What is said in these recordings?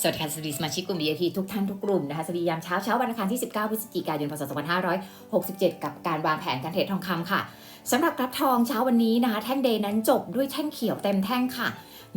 สวัสดีค่ะสวัสดีสมาชิกกลุ่ม VIP ทุกท่านทุกกลุ่มนะคะสวัสดียามเช้าเช้าวันอังคารที่ 19 พฤศจิกายน พศ 2567 กับการวางแผนการเทรดทองคำค่ะ สำหรับกราฟทองเช้าวันนี้นะคะแท่งเดย์นั้นจบด้วยแท่งเขียวเต็มแท่งค่ะ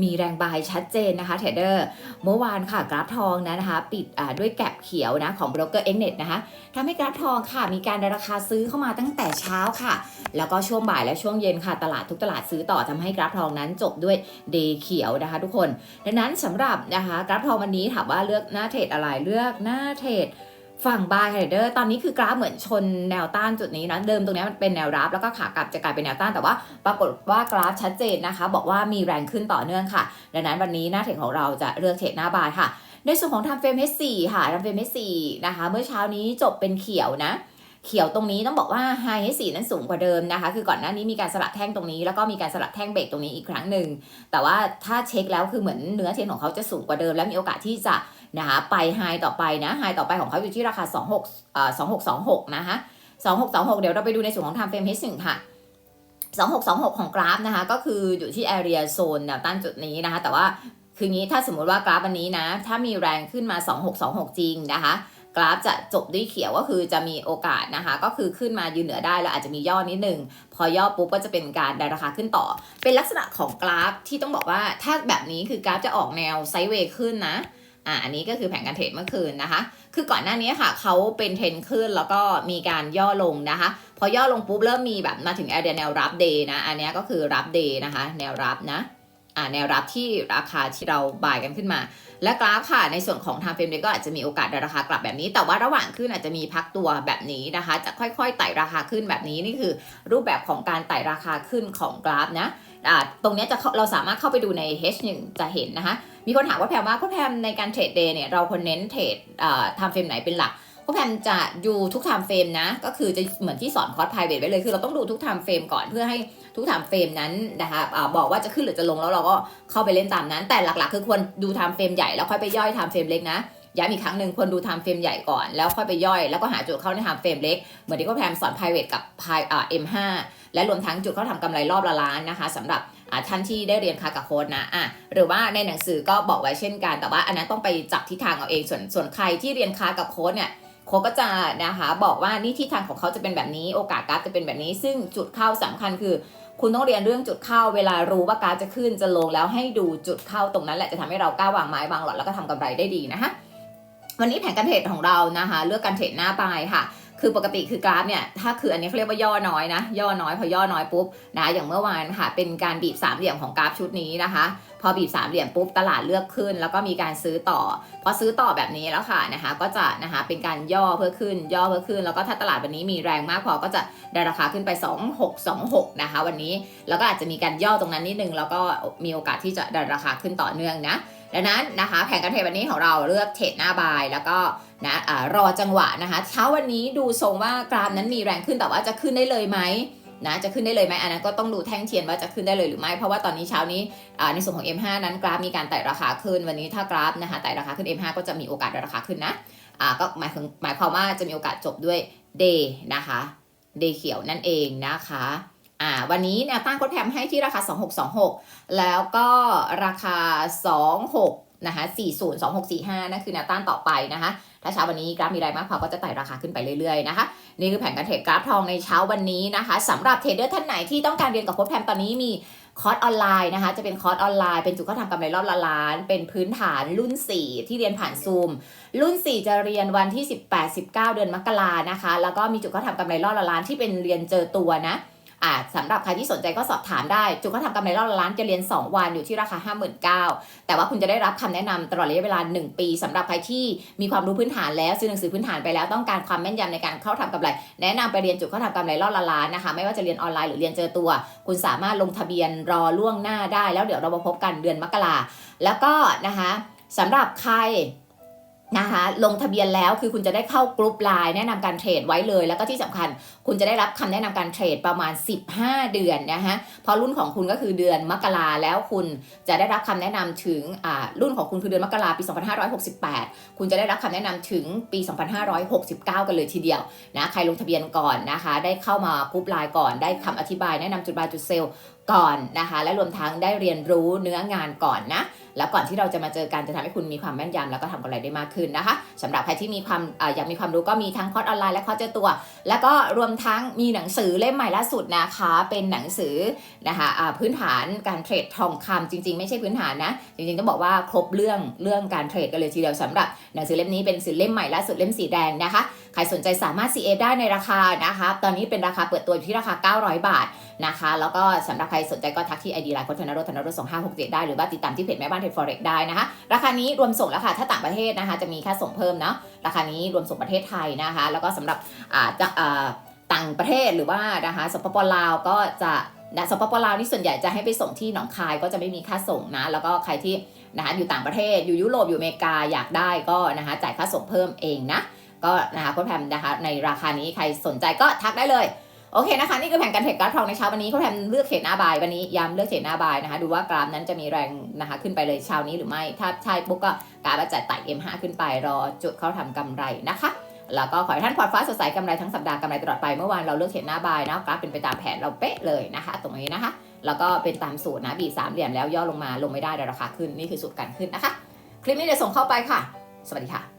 มีแรงบายชัดเจนนะคะเทรดเดอร์เมื่อวานค่ะกราฟทองนะนะคะ ปิดด้วยแกลบเขียวนะของบรกเกอร์เอ็กเน็ตนะคะทำให้กราฟทองค่ะ มีการราคาซื้อเข้ามาตั้งแต่เช้าค่ะ แล้วก็ช่วงบ่ายและช่วงเย็นค่ะ ตลาดทุกตลาดซื้อต่อทำให้กราฟทองนั้นจบด้วยเดย์เขียวนะคะ ทุกคน ดังนั้นสำหรับนะคะกราฟทองวันนี้ถามว่าเลือกหน้าเทรดอะไรเลือกหน้าเทรด ฝั่งบายเฮดเดอร์ตอนนี้คือกราฟเหมือนชนแนวต้านจุดนี้นะเดิมตรงนี้มันเป็นแนวรับ แล้วก็ขากลับจะกลายเป็นแนวต้านแต่ว่า ปรากฏว่ากราฟชัดเจนนะคะ บอกว่ามีแรงขึ้นต่อเนื่องค่ะ ดังนั้นวันนี้หน้าเทรดของเราจะเลือกเทรดหน้าบายค่ะ ในส่วนของทำเฟรม H4 ค่ะทำเฟรม H4 นะคะ เมื่อเช้านี้จบเป็นเขียวนะ เขียวตรงนี้ต้องบอกว่า High H4 นั้นสูงกว่าเดิมนะคะ คือก่อนหน้านี้มีการสลับแท่งตรงนี้ แล้วก็มีการสลับแท่งเบรกตรงนี้อีกครั้งหนึ่ง แต่ว่าถ้าเช็คแล้วคือเหมือนเนื้อเทนของเขาจะสูงกว่าเดิม และมีโอกาสที่จะนะคะไปไฮต่อไปนะไฮต่อไปของเขาอยู่ที่ราคา 26เอ่อ2626 นะคะ 2626 เดี๋ยวเราไปดูในส่วนของ time frame H1 ค่ะ2626 ของกราฟนะคะ ก็คืออยู่ที่ area zone แนวต้านจุดนี้นะคะ แต่ว่าคืองี้ถ้าสมมุติว่ากราฟวันนี้นะ ถ้ามีแรงขึ้นมา 2626 จริงนะคะ กราฟจะจบด้วยเขียวก็คือจะมีโอกาสนะคะ ก็คือขึ้นมายืนเหนือได้แล้วอาจจะมีย่อนิดนึง พอย่อปุ๊บก็จะเป็นการดันราคาขึ้นต่อ เป็นลักษณะของกราฟที่ต้องบอกว่าถ้าแบบนี้คือกราฟจะออกแนวไซด์เวย์ขึ้นนะอ่าอันนี้ก็คือแผนการเทรดเมื่อคืนนะคะ คือก่อนหน้านี้ค่ะเขาเป็นเทรนขึ้นแล้วก็มีการย่อลงนะคะ พอย่อลงปุ๊บเริ่มมีแบบมาถึงแอเรียแนวรับเดย์นะ อันนี้ก็คือรับเดย์นะคะ แนวรับนะ แนวรับที่ราคาที่เราบายกันขึ้นมา และกราฟค่ะในส่วนของ time frame เนี่ยก็อาจจะมีโอกาสดันราคากลับแบบนี้ แต่ว่าระหว่างขึ้นอาจจะมีพักตัวแบบนี้นะคะ จะค่อยๆไต่ราคาขึ้นแบบนี้นี่คือ รูปแบบของการไต่ราคาขึ้นของกราฟนะตรงนี้จะเราสามารถเข้าไปดูใน H1 จะเห็นนะคะ มีคนถามว่าแพมว่าก็แพมในการเทรดเดย์เนี่ยเราควรเน้นเทรดอ่า time frame ไหนเป็นหลัก ก็แพมจะดูทุก time frame นะ ก็คือจะเหมือนที่สอนคอร์ส private ไว้เลย คือเราต้องดูทุก time frame ก่อนเพื่อให้ทุก time frame นั้นนะคะอาบอกว่าจะขึ้นหรือจะลงแล้วเราก็เข้าไปเล่นตามนั้น แต่หลักๆ คือควรดู time frame ใหญ่แล้วค่อยไปย่อย time frame เล็กนะย้ำอีกครั้งหนึ่งควรดู time frame ใหญ่ก่อนแล้วค่อยไปย่อย แล้วก็หาจุดเข้าใน time frame เล็ก เหมือนที่ก็แพมสอน private กับ pi อ่า M5 และรวมทั้งจุดเข้าทำกำไรรอบละล้านนะคะสำหรับท่านที่ได้เรียนคากับโค้ดนะอะหรือว่าในหนังสือก็บอกไว้เช่นกัน แต่ว่าอันนั้นต้องไปจับทิศทางเอาเองส่วนส่วนใครที่เรียนคากับโค้ดเนี่ย โคก็จะนะคะบอกว่านี่ที่ทางของเขาจะเป็นแบบนี้ โอกาสกราฟจะเป็นแบบนี้ ซึ่งจุดเข้าสำคัญคือ คุณต้องเรียนเรื่องจุดเข้า เวลารู้ว่ากราฟจะขึ้นจะลงแล้วให้ดูจุดเข้าตรงนั้นแหละจะทำให้เรากล้าวางไม้วางหลอดแล้วก็ทำกำไรได้ดีนะคะวันนี้แผนการเทรดของเรานะคะ เลือกการเทรดหน้าบายค่ะ คือปกติคือกราฟเนี่ยถ้าคืออันนี้เขาเรียกว่าย่อน้อยนะ ย่อน้อยพอย่อน้อยปุ๊บนะอย่างเมื่อวานค่ะเป็นการบีบสามเหลี่ยมของกราฟชุดนี้นะคะ พอบีบสามเหลี่ยมปุ๊บตลาดเลือกขึ้น แล้วก็มีการซื้อต่อพอซื้อต่อแบบนี้แล้วค่ะนะคะก็จะนะคะเป็นการย่อเพื่อขึ้น ย่อเพื่อขึ้น แล้วก็ถ้าตลาดวันนี้มีแรงมากพอก็จะได้ราคาขึ้นไป 2626 นะคะ วันนี้แล้วก็อาจจะมีการย่อตรงนั้นนิดนึงแล้วก็มีโอกาสที่จะได้ราคาขึ้นต่อเนื่องนะ ดังนั้นนะคะแผนการเทรดวันนี้ของเราเลือกเทรดหน้าบายแล้วก็นะอ่ารอจังหวะนะคะเช้าวันนี้ดูทรงว่ากราฟนั้นมีแรงขึ้นแต่ว่าจะขึ้นได้เลยไหมนะจะขึ้นได้เลยไหมอันนั้นก็ต้องดูแท่งเทียนว่าจะขึ้นได้เลยหรือไม่ เพราะว่าตอนนี้เช้านี้ในส่วนของ M5 นั้นกราฟมีการไต่ราคาขึ้นวันนี้ถ้ากราฟนะคะไต่ราคาขึ้น M5 ก็จะมีโอกาสได้ราคาขึ้นนะอ่าก็หมายถึงหมายความว่าจะมีโอกาสจบด้วย D นะคะ D เขียวนั่นเองนะคะ อ่าวันนี้แนวต้านโคดแพมให้ที่ราคา 2626 แล้วก็ราคา 26นะคะ402645นั่นคือแนวต้านต่อไปนะคะ ถ้าเช้าวันนี้กราฟมีแรงมากพอก็จะไต่ราคาขึ้นไปเรื่อยๆนะคะ นี่คือแผนการเทรดกราฟทองในเช้าวันนี้นะคะสำหรับเทรดเดอร์ท่านไหนที่ต้องการเรียนกับโค้ชแพมตอนนี้มีคอร์สออนไลน์นะคะ จะเป็นคอร์สออนไลน์ เป็นจุดเข้าทำกำไรรอบละล้าน เป็นพื้นฐานรุ่น 4 ที่เรียนผ่านซูม รุ่น 4 จะเรียนวันที่ 18 19 เดือนมกรานะคะ แล้วก็มีจุดเข้าทำกำไรรอบละล้านที่เป็นเรียนเจอตัวนะ อ่าสำหรับใครที่สนใจก็สอบถามได้จุดเขาทำกำไรรอบละล้านจะเรียน 2 วันอยู่ที่ราคา 59,000แต่ว่าคุณจะได้รับคำแนะนำตลอดระยะเวลา 1 ปีสำหรับใครที่มีความรู้พื้นฐานแล้วซื้อหนังสือพื้นฐานไปแล้วต้องการความแม่นยำในการเข้าทำกำไร แนะนำไปเรียนจุดเข้าทำกำไรรอบละล้านนะคะไม่ว่าจะเรียนออนไลน์หรือเรียนเจอตัว คุณสามารถลงทะเบียนรอล่วงหน้าได้ แล้วเดี๋ยวเรามาพบกันเดือนมกราแล้วก็นะคะสำหรับใคร นะคะลงทะเบียนแล้วคือคุณจะได้เข้ากรุ๊ปไลน์แนะนำการเทรดไว้เลย แล้วก็ที่สำคัญคุณจะได้รับคำแนะนำการเทรดประมาณ 15 เดือนนะคะเพราะรุ่นของคุณก็คือเดือนมกราแล้วคุณจะได้รับคำแนะนำถึงรุ่นของคุณคือเดือนมกราปี 2568 คุณจะได้รับคำแนะนำถึงปี 2569 กันเลยทีเดียวนะใครลงทะเบียนก่อนนะคะ ได้เข้ามากรุ๊ปไลน์ก่อนได้คำอธิบายแนะนำจุดบายจุดเซลล์ ก่อนนะคะ และรวมทั้งได้เรียนรู้เนื้องานก่อนนะ แล้วก่อนที่เราจะมาเจอกันจะทำให้คุณมีความแม่นยำแล้วก็ทำกำไรได้มากขึ้นนะคะสำหรับใครที่มีความออยากมีความรู้ก็มีทั้งคอร์สออนไลน์และคอร์สเจอตัว แล้วก็รวมทั้งมีหนังสือเล่มใหม่ล่าสุดนะคะ เป็นหนังสือนะคะพื้นฐานการเทรดทองคำจริง ๆ ไม่ใช่พื้นฐานนะ จริงๆต้องบอกว่าครบเรื่องเรื่องการเทรดกันเลยทีเดียวสำหรับหนังสือเล่มนี้เป็นหนังสือเล่มใหม่ล่าสุดเล่มสีแดงนะคะ ใครสนใจสามารถ CF ได้ในราคานะคะ ตอนนี้เป็นราคาเปิดตัวที่ราคา 900 บาทนะคะ แล้วก็สำหรับใครสนใจก็ทักที่ ID ไลน์โคชนรธนรส2567ได้หรือว่าติดตามที่เพจแม่บ้านเทรดฟอเร็กได้นะคะ ราคานี้รวมส่งแล้วค่ะ ถ้าต่างประเทศนะคะ จะมีค่าส่งเพิ่มเนาะ ราคานี้รวมส่งประเทศไทยนะคะ แล้วก็สำหรับอ่าจะอ่าต่างประเทศหรือว่านะคะสปปลาวก็จะนะสปปลาวนี่ส่วนใหญ่จะให้ไปส่งที่หนองคายก็จะไม่มีค่าส่งนะ แล้วก็ใครที่นะคะอยู่ต่างประเทศอยู่ยุโรปอยู่อเมริกาอยากได้ก็นะคะจ่ายค่าส่งเพิ่มเองนะ ก็นะคะโค้ดแพมนะคะในราคานี้ใครสนใจก็ทักได้เลยโอเคนะคะนี่คือแผนการเทรดการ์ดทองในเช้าวันนี้โค้ดแพมเลือกเทรดหน้าบายวันนี้ย้ำเลือกเทรดหน้าบายนะคะดูว่ากราฟนั้นจะมีแรงนะคะขึ้นไปเลยเช้านี้หรือไม่ถ้าใช่ปุ๊บก็กราฟจะไต่ M5 ขึ้นไปรอจุดเข้าทำกำไรนะคะแล้วก็ขอให้ท่านพอร์ตฟ้าสดใสกำไรทั้งสัปดาห์กำไรตลอดไปเมื่อวานเราเลือกเทรดหน้าบายนะกราฟเป็นไปตามแผนเราเป๊ะเลยนะคะ ตรงนี้นะคะ แล้วก็เป็นตามสูตรนะบีสามเหลี่ยมแล้วย่อลงมาลงไม่ได้แต่ราคาขึ้นนี่คือสูตรการขึ้นนะคะ คลิปนี้เดี๋ยวส่งเข้าไปค่ะ สวัสดีค่ะ